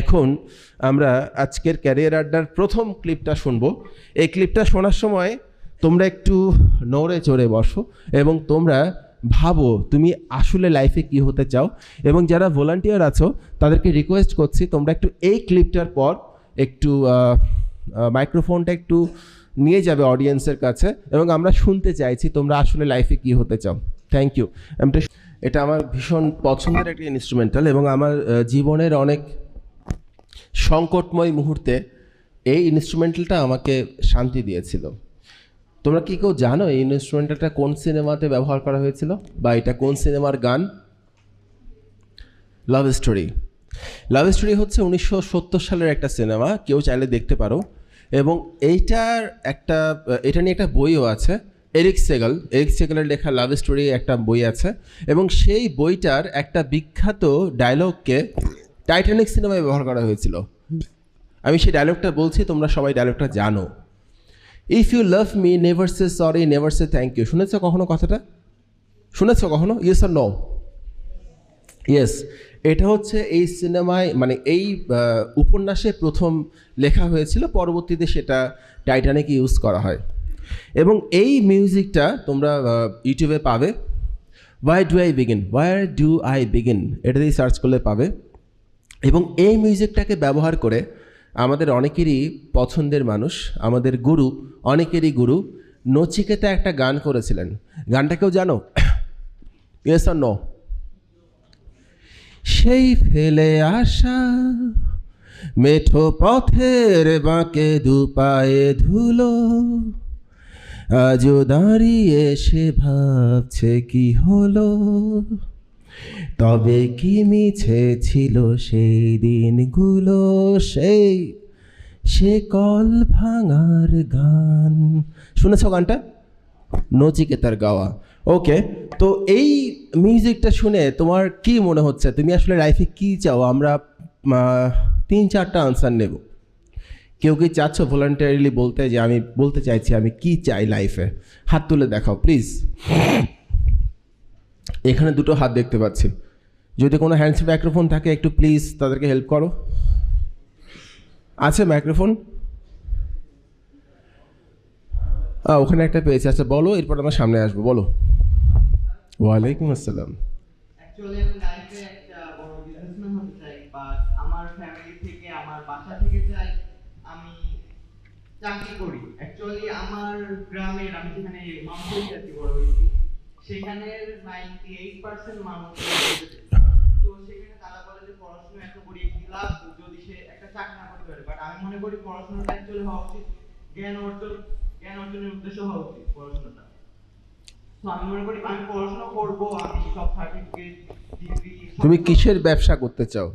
এখন আমরা আজকের ক্যারিয়ার আড্ডার প্রথম ক্লিপটা শুনব। এই ক্লিপটা শোনার সময় তোমরা একটু নড়ে চড়ে বসো এবং তোমরা ভাবো তুমি আসলে লাইফে কি হতে চাও। এবং যারা ভলান্টিয়ার আছো, তাদেরকে রিকোয়েস্ট করছি তোমরা একটু এই ক্লিপটার পর একটু মাইক্রোফোনটা একটু নিয়ে যাবে অডিয়েন্সের কাছে এবং আমরা শুনতে চাইছি তোমরা আসলে লাইফে কি হতে চাও। থ্যাংক ইউ এটা আমার ভীষণ পছন্দের একটা ইনস্ট্রুমেন্টাল এবং আমার জীবনের অনেক সংকটময় মুহূর্তে এই ইনস্ট্রুমেন্টালটা আমাকে শান্তি দিয়েছিল। তোমরা কি কেউ জানো এই ইনস্ট্রুমেন্টালটা কোন সিনেমাতে ব্যবহার করা হয়েছিল? বা এটা কোন সিনেমার গান? লাভ স্টোরি লাভ স্টোরি হচ্ছে উনিশশো সত্তর সালের একটা সিনেমা, কেউ চাইলে দেখতে পারো। এবং এইটার একটা, এটা নিয়ে একটা বইও আছে, এরিক সেগাল। এরিক সেগালের লেখা লাভ স্টোরি একটা বই আছে। এবং সেই বইটার একটা বিখ্যাত ডায়লগকে টাইটানিক সিনেমায় ব্যবহার করা হয়েছিল। আমি সেই ডায়লগটা বলছি, তোমরা সবাই ডায়লগটা জানো। If you love me never say sorry never say thank you শুনেছ কখনো কথাটা? শুনেছো কখনো? ইয়েস আর নো ইয়েস এটা হচ্ছে এই সিনেমায় মানে এই উপন্যাসে প্রথম লেখা হয়েছিল, পরবর্তীতে সেটা টাইটানিকে ইউজ করা হয়। এবং এই মিউজিকটা তোমরা ইউটিউবে পাবে। Why do I begin war do I begin এটা দিয়ে সার্চ করলে পাবে। এবং এই মিউজিকটাকে ব্যবহার করে আমাদের অনেকেরই পছন্দের মানুষ, আমাদের গুরু, অনেকেরই গুরু নচিকেতা একটা গান করেছিলেন। গানটা কেউ জানো? ইয়েস আর নো সেই ফেলে আসা মেঠো পথের বাঁকে দুপায়ে ধুলো, আজও দাঁড়িয়ে সে ভাবছে কি হলো? তবে কি মিছে ছিল সেই দিনগুলো? সেই, সে কল ভাঙার গান। শুনেছ গানটা? নচিকেতার গাওয়া। ওকে, তো এই মিউজিকটা শুনে তোমার কি মনে হচ্ছে? তুমি আসলে লাইফে কি চাও? আমরা তিন, চারটা আনসার নেব। কেউ কি চাচ্ছ ভলান্টারিলি বলতে যে আমি বলতে চাইছি আমি কি চাই লাইফে? হাত তুলে দেখাও প্লিজ এখানে দুটো হাত দেখতে পাচ্ছি। যদি কোনো হ্যান্ডসি মাইক্রোফোন থাকে, একটু প্লিজ তাদেরকে হেল্প করো। আছে মাইক্রোফোন ওখানে একটা পেয়েছি। আচ্ছা বলো, এরপর আমার সামনে আসব। বলো। ওয়ালাইকুম আসসালাম। আমার চাকরি গ্রামের, আমি যেখানে মামুই জাতি বড় হয়েছি নাইনটি এইট পার্সেন্ট মানুষ তো সেখানে তারা বলে যে পড়াশোনা এত লাভ? যদি সে একটা চাকরি না করতে পারে। বাট আমি মনে করি পড়াশোনাটা অ্যাকচুয়ালি হওয়া উচিত। জ্ঞান অর্জন জ্ঞান অর্জনের উদ্দেশ্য হওয়া উচিত পড়াশোনাটা। তো আমি মনে করি আমি পড়াশোনা করব আমি সব সার্টিফিকেট ডিগ্রি তুমি কিসের ব্যবসা করতে চাও?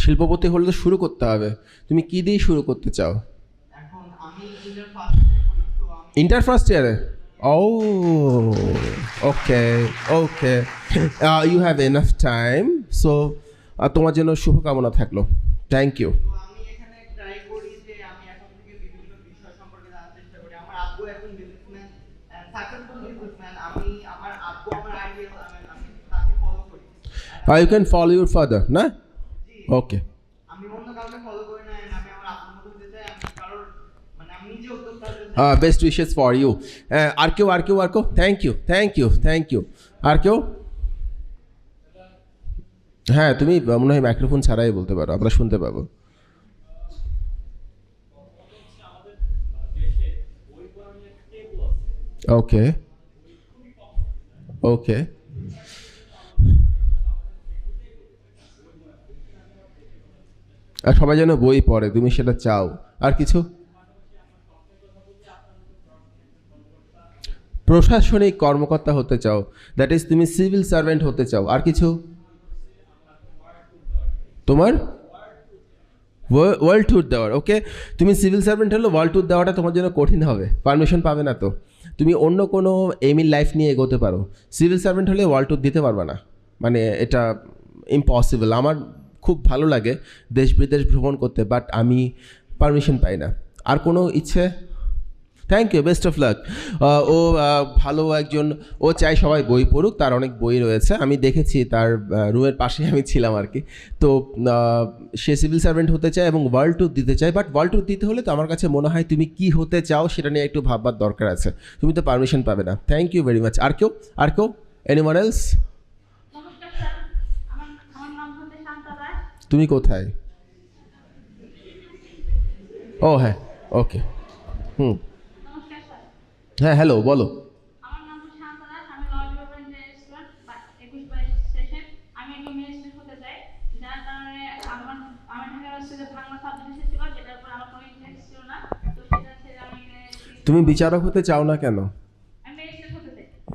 শিল্পপতি হলে তো শুরু করতে হবে। তুমি কি দিয়ে শুরু করতে চাও এখন আমি ইন্টার ফার্স্ট ইন্টার ফার্স্ট ইয়ারে ও okay okay you have enough time so তোমার জন্য শুভকামনা থাকল। থ্যাংক ইউ তো আমি এখানে ট্রাই করি যে আমি বেস্ট উইশেস ফর ইউ আর কেউ আর কেউ আর কেউ thank you thank you thank you আর কেউ হ্যাঁ তুমি মনে হয় মাইক্রোফোন ছাড়াই বলতে পারো, আমরা শুনতে পাবো। ওকে ওকে আর সবাই যেন বই পড়ে, তুমি সেটা চাও। আর কিছু? প্রশাসনিক কর্মকর্তা হতে চাও দ্যাট ইজ তুমি সিভিল সার্ভেন্ট হতে চাও, আর কিছু? তোমার? ওয়ার্ল্ড ট্যুর দেওয়ার ওকে তুমি সিভিল সার্ভেন্ট হলে ওয়ার্ল্ড ট্যুর দেওয়াটা তোমার জন্য কঠিন হবে পারমিশন পাবে না তো। তুমি অন্য কোনো এমিল লাইফ নিয়ে এগোতে পারো সিভিল সার্ভেন্ট হলে ওয়ার্ল্ড ট্যুর দিতে পারবে না মানে এটা ইম্পসিবল আমার খুব ভালো লাগে দেশ বিদেশ ভ্রমণ করতে বাট আমি পারমিশন পাই না। আর কোনো ইচ্ছে? Thank you best of luck ও ভালো একজন ও চাই সবাই বই পড়ুক তার অনেক বই রয়েছে। আমি দেখেছি তার রুমের পাশে আমি ছিলাম আর কি। তো সে সিভিল সার্ভেন্ট হতে চায় এবং ওয়ার্ল্ড ট্যুর দিতে চায়। বাট ওয়ার্ল্ড ট্যুর দিতে হলে তো আমার কাছে মনে হয় তুমি কি হতে চাও সেটা নিয়ে একটু ভাববার দরকার আছে। তুমি তো পারমিশন পাবে না। থ্যাংক ইউ ভেরি মাচ আর কেউ আর কেউ? এনিওয়ান এলস তুমি কোথায়? ও হ্যাঁ ওকে হুম। হ্যাঁ হ্যালো বলো। তুমি বিচারক হতে চাও না কেন?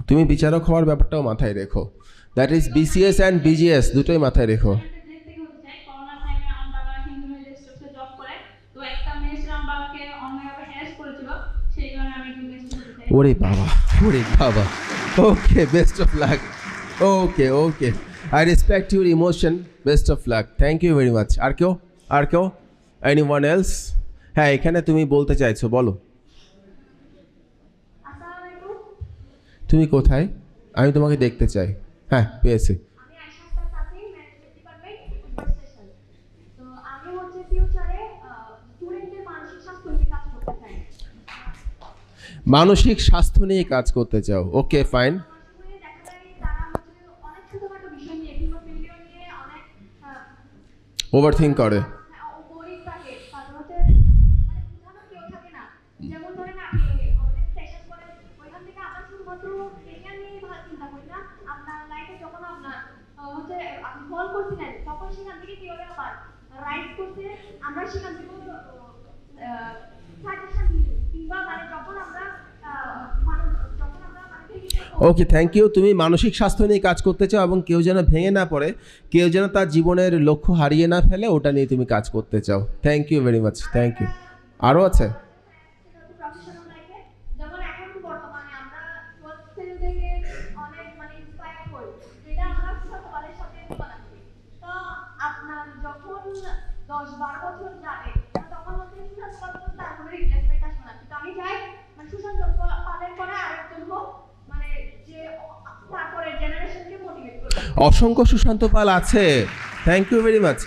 তুমি বিচারক হওয়ার ব্যাপারটাও মাথায় রেখো। That is BCS and BGS দুটোই মাথায় রেখো আমি একটা দেশ থেকে হতে চাই করোনার টাইমে আমার বাবা হিন্দু ম্যাজিস্ট্রেটে জব করে তো একটা ম্যাজিস্ট্রেট আমার বাবাকে অন্যভাবে হ্যারাস করেছিল সেই কারণে আমি একজন ম্যাজিস্ট্রেট হতে চাই ওরে বাবা ওরে বাবা। Okay best of luck okay okay I respect your emotion best of luck thank you very much আর কেউ? আর কেউ? এনি ওয়ান এলস হ্যাঁ এখানে তুমি বলতে চাইছো বলো। তুমি কোথায়? আমি তোমাকে দেখতে চাই। হ্যাঁ পেয়েছি আমি Ayesha Akter Tasim management department session তো আমি হচ্ছে ফিউচারে স্টুডেন্টদের মানসিক স্বাস্থ্য নিয়ে কাজ করতে চাই মানসিক স্বাস্থ্য নিয়ে কাজ করতে চাও ওকে ফাইন আমার সময়ে দেখা যায় তারা হচ্ছে অনেক ছোটখাটো বিষয় নিয়ে কিংবা ভিডিও নিয়ে অনেক আহ, ওভার থিঙ্ক করে হ্যাঁ, ও গরিব থাকে তারপর হচ্ছে মানে বোঝানোর কেউ থাকে না যেমন ধরেন আপনি অনেক সেশন করেন ওইখান থেকে আপনার শুধুমাত্র কেরিয়ার নিয়ে ভালো চিন্তা করি না আপনার লাইফে যখন আপনার আহ, হচ্ছে স্বাস্থ্য নিয়ে কাজ করতে চাও। ওকে, ফাইন। আবার রাইট করছে আমরা সেখান থেকে কিংবা মানে যখন আমরা আহ, মানুষ যখন আমরা মানে critical ওকে থ্যাংক ইউ তুমি মানসিক স্বাস্থ্য নিয়ে কাজ করতে চাও এবং কেউ যেন ভেঙে না পড়ে, কেউ যেন তার জীবনের লক্ষ্য হারিয়ে না ফেলে, ওটা নিয়ে তুমি কাজ করতে চাও। Thank you very much thank you আরও আছে? প্রফেশনাল লাইফে যেমন এখন বর্তমানে আমরা টুয়েলথ ফেল থেকে অনেক মানে ইন্সপায়ার হই যেটা আমরা ছোটবেলার সাথে তুলনা করি তো আপনার যখন দশ বারো বছর যাবে তখন হচ্ছে সুশান্ত পাল তার কোনো রিপ্লেসমেন্ট আসবে না কিন্তু আমি চাই মানে সুশান্ত পালের পরে আরেকজন হোক মানে যে তারপরে জেনারেশনকে মোটিভেট করবে অসংখ্য সুশান্ত পাল আছে। থ্যাংক ইউ ভেরি মাচ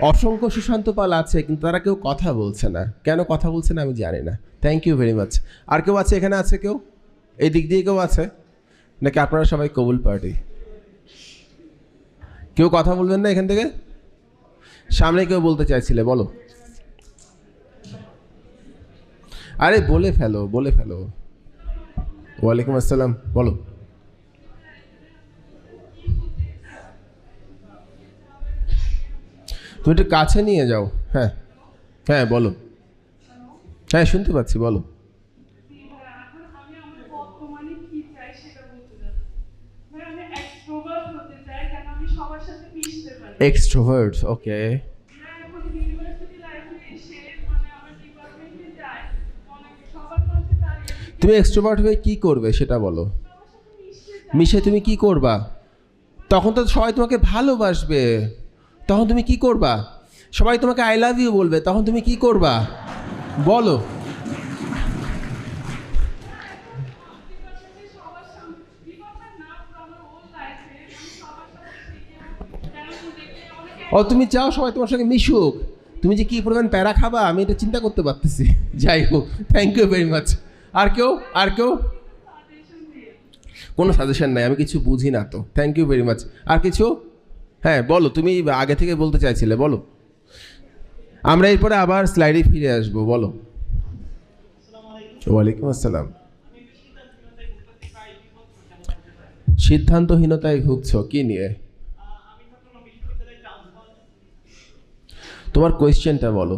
অসংখ্য সুশান্ত পাল আছে, কিন্তু তারা কেউ কথা বলছে না। কেন কথা বলছে না আমি জানি না। থ্যাংক ইউ ভেরি মাচ আর কেউ আছে এখানে আছে কেউ? এই দিক দিয়ে কেউ আছে? নাকি আপনারা সবাই কবুল পার্টি? কেউ কথা বলবেন না এখান থেকে? সামনে কেউ বলতে চাইছিলে, বলো। আরে বলে ফেলো বলে ফেলো। ওয়ালাইকুম আসসালাম, বলো। তুমি একটু কাছে নিয়ে যাও। হ্যাঁ। হ্যাঁ বলো। হ্যাঁ শুনতে পাচ্ছি, বলো। এক্সট্রোভার্ট ওকে তুমি এক্সট্রোভার্ট হয়ে কি করবে সেটা বলো। মিশে তুমি কি করবা? তখন তো সবাই তোমাকে ভালোবাসবে। তখন তুমি কি করবা? সবাই তোমাকে আই লাভ ইউ বলবে, তখন তুমি কি করবা? বলো। ও, তুমি চাও সবাই তোমার সঙ্গে মিশুক। তুমি যে কি পরিমাণ প্যারা খাবা, আমি এটা চিন্তা করতে পারতেছি। যাই হোক থ্যাংক ইউ ভেরি মাচ আর কেউ আর কেউ? কোনো সাজেশন নাই, আমি কিছু বুঝি না তো। থ্যাংক ইউ ভেরি মাচ আর কিছু? হ্যাঁ বলো তুমি আগে থেকে বলতে চাইছিলে বলো। আমরা এরপরে আবার স্লাইডে ফিরে আসব বলো। ওয়ালাইকুম আসসালাম। সিদ্ধান্তহীনতায় ভুগছো কি নিয়ে? তোমার কোয়েশ্চেনটা বলো।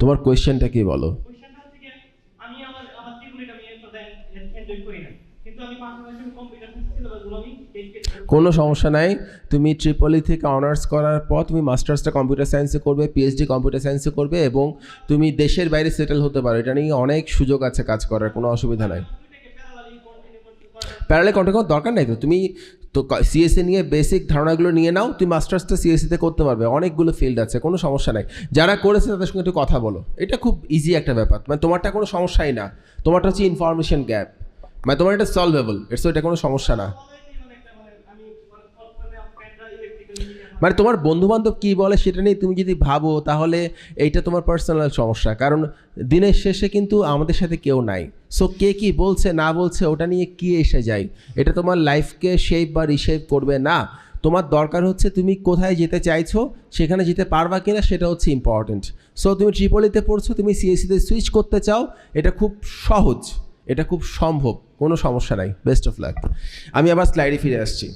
তোমার কোয়েশ্চেনটা চান্স পাওয়ার কোনো সমস্যা নাই। তুমি ট্রিপলি থেকে অনার্স করার পর তুমি মাস্টার্সটা কম্পিউটার সায়েন্সে করবে পিএইচডি কম্পিউটার সায়েন্সে করবে এবং তুমি দেশের বাইরে সেটেল হতে পারো। এটা নিয়ে অনেক সুযোগ আছে কাজ করার, কোনো অসুবিধা নাই। প্যারালে কন্ট্যাক্ট দরকার নাই তো? তুমি তো সিএসসি নিয়ে বেসিক ধারণাগুলো নিয়ে নাও, তুমি মাস্টার্সটা সিএসসিতে করতে পারবে। অনেকগুলো ফিল্ড আছে, কোনো সমস্যা নাই। যারা করেছে তাদের সঙ্গে একটু কথা বলো। এটা খুব ইজি একটা ব্যাপার। মানে তোমারটা কোনো সমস্যাই না। তোমারটা হচ্ছে ইনফরমেশন গ্যাপ মানে তোমার এটা সলভেবল ইটস এটা কোনো সমস্যা না। মানে তোমার বন্ধু বান্ধব কী বলে সেটা নিয়ে তুমি যদি ভাবো, তাহলে এইটা তোমার পার্সোনাল সমস্যা। কারণ দিনের শেষে কিন্তু আমাদের সাথে কেউ নাই। সো কে কি বলছে, না বলছে, ওটা নিয়ে কি এসে যায়? এটা তোমার লাইফকে শেপ বা রিশেপ করবে না। তোমার দরকার হচ্ছে তুমি কোথায় যেতে চাইছো, সেখানে যেতে পারবা কিনা, সেটা হচ্ছে ইম্পর্টেন্ট সো তুমি ট্রিপলিতে পড়ছো, তুমি সিএসসিতে সুইচ করতে চাও, এটা খুব সহজ। এটা খুব সম্ভব কোনো সমস্যা নাই বেস্ট অফ লাক আমি আবার স্লাইডে ফিরে আসছি।